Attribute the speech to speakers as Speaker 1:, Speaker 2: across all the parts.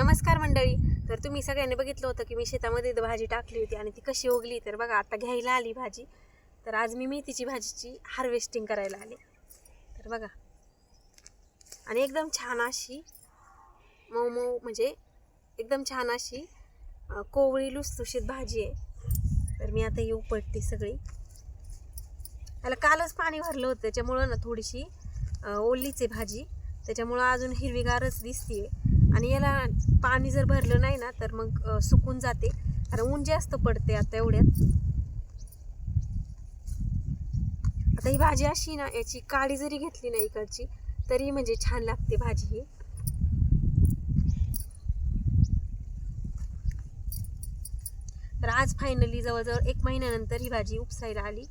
Speaker 1: नमस्कार मंडळी. तर तुम्ही सगळ्यांनी बघितलं होतं की मी शेतामध्ये भाजी टाकली होती आणि ती कशी उगली तर बघा आता घ्यायला आली भाजी. तर आज मी मेथीची भाजीची हार्वेस्टिंग करायला आली. तर बघा. आणि एकदम छान अशी मऊ मऊ म्हणजे एकदम छान अशी कोवळी लुसलुशीत भाजी आहे. तर मी आता ही उपटते सगळी. त्याला कालच पाणी भरलं होतं. त्याच्यामुळं ना थोडीशी अं, ओलीच आहे भाजी. त्याच्यामुळं अजून हिरवीगारच दिसते आणि याला पाणी जर भरलं नाही ना तर मग सुकून जाते. कारण ऊन जास्त पडते आता एवढ्यात. आता ही भाजी अशी ना याची काळी जरी घेतली ना इकडची तरी म्हणजे छान लागते भाजी ही. तर आज फायनली जवळजवळ एक महिन्यानंतर ही भाजी उपसायला आली.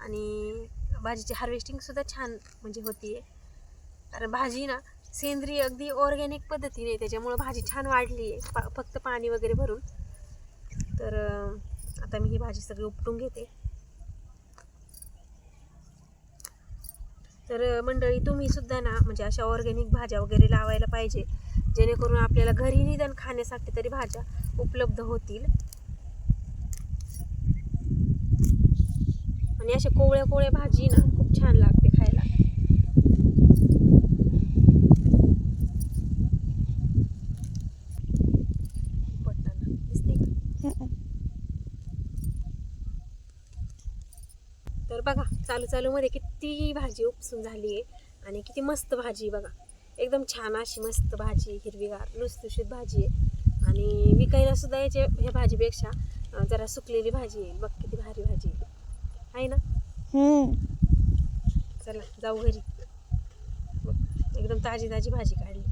Speaker 1: आणि भाजीची हार्वेस्टिंग सुद्धा छान म्हणजे होतीये. कारण भाजी ना सेंद्रिय अगदी ऑर्गॅनिक पद्धतीने त्याच्यामुळं भाजी छान वाढली आहे. पा फक्त पाणी वगैरे भरून. तर आता मी ही भाजी सगळी उपटून घेते. तर मंडळी तुम्ही सुद्धा ना म्हणजे अशा ऑर्गॅनिक भाज्या वगैरे लावायला पाहिजे. जेणेकरून आपल्याला घरी निदान खाण्यासाठी तरी भाज्या उपलब्ध होतील. आणि अशा कोवळ्या कोवळ्या भाजी ना खूप छान लागते खायला उपटताना. दिसते का? तर बघा चालू चालू मध्ये किती भाजी उपसून झाली आहे आणि किती मस्त भाजी बघा. एकदम छान अशी मस्त भाजी हिरवीगार लुसलुशीत भाजी आहे. आणि विकायला सुद्धा याच्या ह्या भाजीपेक्षा जरा सुकलेली भाजी आहे. बघ किती भारी भाजी आहे. आहे ना? चला जाऊ घरी. एकदम ताजी ताजी भाजी काढली.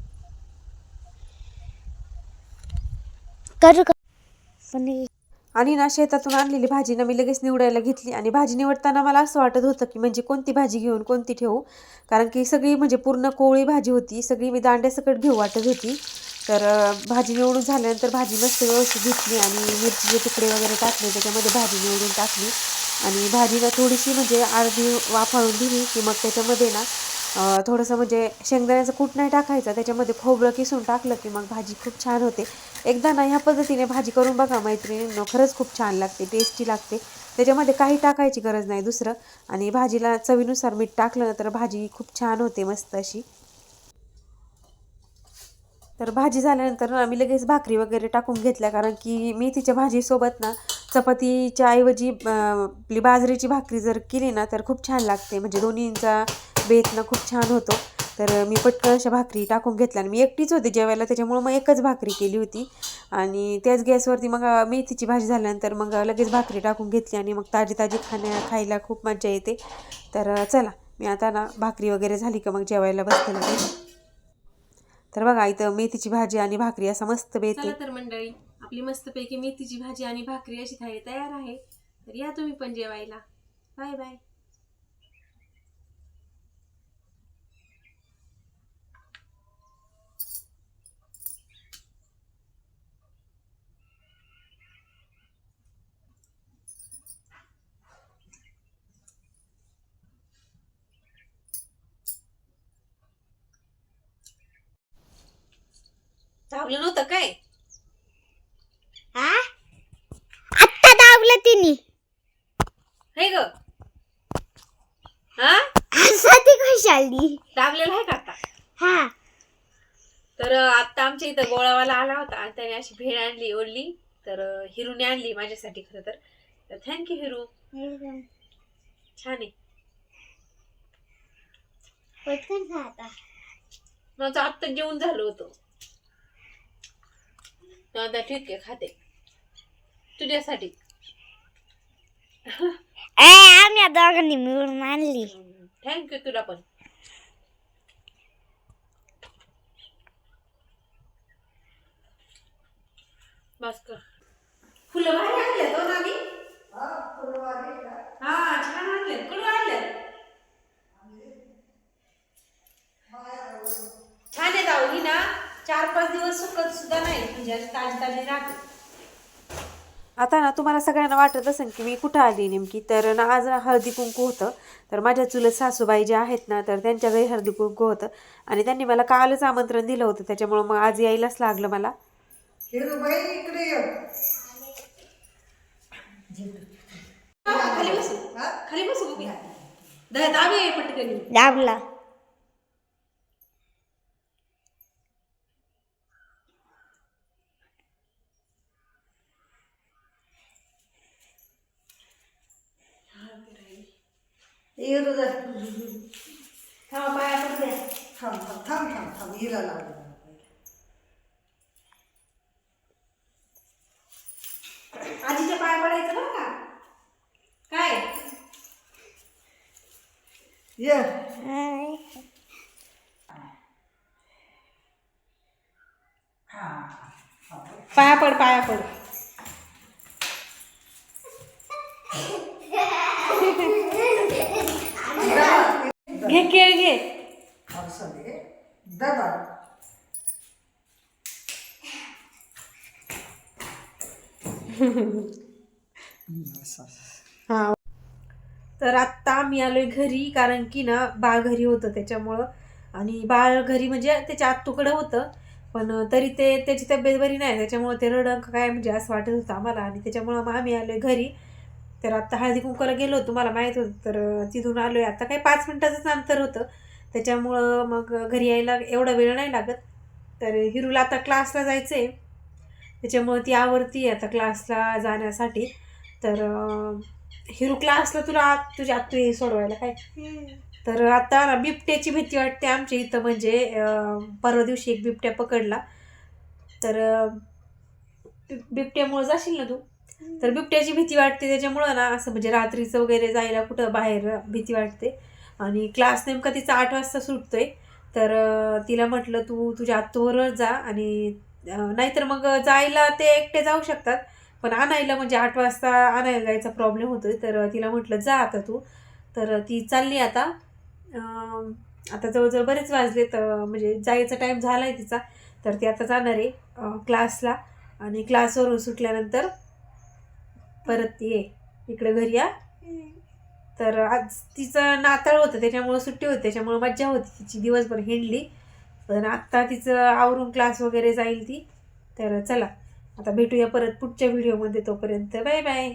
Speaker 2: करू पण
Speaker 1: आणि ना शेतातून आणलेली भाजी ना मी लगेच निवडायला घेतली. आणि भाजी निवडताना मला असं वाटत होतं की म्हणजे कोणती भाजी घेऊन कोणती ठेवू? कारण की सगळी म्हणजे पूर्ण कोवळी भाजी होती. सगळी मी दांड्यासकट घेऊ वाटत होती. तर भाजी निवडून झाल्यानंतर भाजी मस्त व्यवस्थित घेतली आणि मिरचीचे तुकडे वगैरे टाकले. त्याच्यामध्ये भाजी निवडून टाकली. आणि भाजीला थोडीशी म्हणजे अर्धी वाफाळून दिली की मग त्याच्यामध्ये ना थोडंसं म्हणजे शेंगदाण्याचं कूट नाही टाकायचं त्याच्यामध्ये खोबरं किसून टाकलं की मग भाजी खूप छान होते. एकदा ना ह्या पद्धतीने भाजी करून बघा मैत्रिणींनो खरंच खूप छान लागते टेस्टी लागते. त्याच्यामध्ये काही टाकायची गरज नाही दुसरं. आणि भाजीला चवीनुसार मीठ टाकलं ना तर भाजी खूप छान होते मस्त अशी. तर भाजी झाल्यानंतर ना आम्ही लगेच भाकरी वगैरे टाकून घेतल्या कारण की मेथीच्या भाजीसोबत ना चपातीच्या ऐवजी आपली बाजरीची भाकरी जर केली ना तर खूप छान लागते. म्हणजे दोन्हींचा बेत ना खूप छान होतो. तर मी पटकन अशा भाकरी टाकून घेतल्या आणि मी एकटीच होते जेवायला. त्याच्यामुळं मग एकच भाकरी केली होती. आणि त्याच गॅसवरती मग मेथीची भाजी झाल्यानंतर मग लगेच भाकरी टाकून घेतली आणि मग ताजी ताजी खाण्या खायला खूप मजा येते. तर चला मी आता ना भाकरी वगैरे झाली का मग जेवायला बसते तर बघा इथं मेथीची भाजी आणि भाकरी असा मस्त बेत
Speaker 3: तर मंडळी. आपली मस्तपैकी मेथीची भाजी आणि भाकरी अशी थाळी तयार आहे. तर या तुम्ही पण जेवायला. Bye bye.
Speaker 1: धावलं नव्हतं काय
Speaker 2: हा आत्ता दाबलं तिने
Speaker 1: हे ग. हा?
Speaker 2: ती खुशाली.
Speaker 1: दाबलेलं आहे का आता?
Speaker 2: हा.
Speaker 1: तर आता आमच्या इथं गोळावाला आला होता आणि त्याने अशी भेळ आणली ओढली. तर हिरूने आणली माझ्यासाठी खरं तर. तर थँक्यू हिरू. छान आहे.
Speaker 2: पटकन खा आता.
Speaker 1: माझं आत्ता जेवण झालं होतं. आता ठीक आहे खाते. तुझ्यासाठी.
Speaker 2: ए आम्ही दोघांनी मिळून मानली
Speaker 1: थँक्यू तुला पण. बस कर. फुलं भारी आणले दोन आधी हा छान आणले कुठून आणले छान आहे दाऊ ही ना. चार पाच दिवस सुकत सुद्धा नाही म्हणजे अशी ताजी ताजी राहते. आता ना तुम्हाला सगळ्यांना वाटत असेल की मी कुठं आली नेमकी? तर ना आज ना हळदी कुंकू होतं. तर माझ्या चुलत सासूबाई ज्या आहेत ना तर त्यांच्या घरी हळदी कुंकू होतं. आणि त्यांनी मला कालच आमंत्रण दिलं होतं. त्याच्यामुळं मग आज यायलाच लागलं मला.
Speaker 4: हिरूबाई इकडे ये.
Speaker 1: खाली बसू.
Speaker 4: हा?
Speaker 1: खाली बसू
Speaker 4: जा.
Speaker 1: हा पाया पडू द्या
Speaker 4: थांब थांब थांब थांब थांब
Speaker 1: आजीच्या पाया पडायचं बरं का काय
Speaker 4: ये
Speaker 1: पाया पड पाया पड घे केळ घे.
Speaker 4: दबा.
Speaker 1: हा. तर आत्ता मी आलोय घरी कारण की ना बाळ घरी होतं त्याच्यामुळं. आणि बाळ घरी म्हणजे त्याच्या आत्तूकडं होतं पण तरी ते त्याची तब्येत बरी नाही त्याच्यामुळं ते रडंक काय म्हणजे असं वाटत होतं आम्हाला. आणि त्याच्यामुळं मग आम्ही आलोय घरी. तर आत्ता हळदी कुंकवाला गेलो होतो मला माहीत होतं तर तिथून आलो आहे आता काही पाच मिनटाचंच अंतर होतं. त्याच्यामुळं मग घरी यायला एवढा वेळ नाही लागत. तर हिरूला आता क्लासला जायचं आहे त्याच्यामुळं ती आवडती आता क्लासला जाण्यासाठी. तर हिरू क्लासला तुला तुझ्या आत्तू ये सोडवायला काय? तर आता ना बिबट्याची भीती वाटते आमच्या इथं. म्हणजे परवा दिवशी एक बिबट्या पकडला. तर बिबट्यामुळं जाशील ना तू? तर बिबट्याची भीती वाटते त्याच्यामुळं ना असं म्हणजे रात्रीचं वगैरे जायला कुठं बाहेर भीती वाटते. आणि क्लास नेमका तिचा आठ वाजता सुटतोय. तर तिला म्हटलं तू तुझ्या आत्तोवरच जा आणि नाहीतर मग जायला ते एकटे जाऊ शकतात. पण आणायला म्हणजे आठ वाजता आणायला जायचा प्रॉब्लेम होतोय. तर तिला म्हटलं जा आता तू. तर ती चालली आता. आता जवळजवळ बरेच वाजले तर म्हणजे जायचा टाईम झाला आहे तिचा. तर ती आता जाणार आहे क्लासला आणि क्लासवरून सुटल्यानंतर परत ये इकडे घरी या. तर आज तिचं नाताळ होतं त्याच्यामुळं सुट्टी होती त्याच्यामुळं मज्जा होती तिची दिवसभर हिंडली पण आत्ता तिचं आवरून क्लास वगैरे जाईल ती. तर चला आता भेटूया परत पुढच्या व्हिडिओमध्ये तोपर्यंत. Bye bye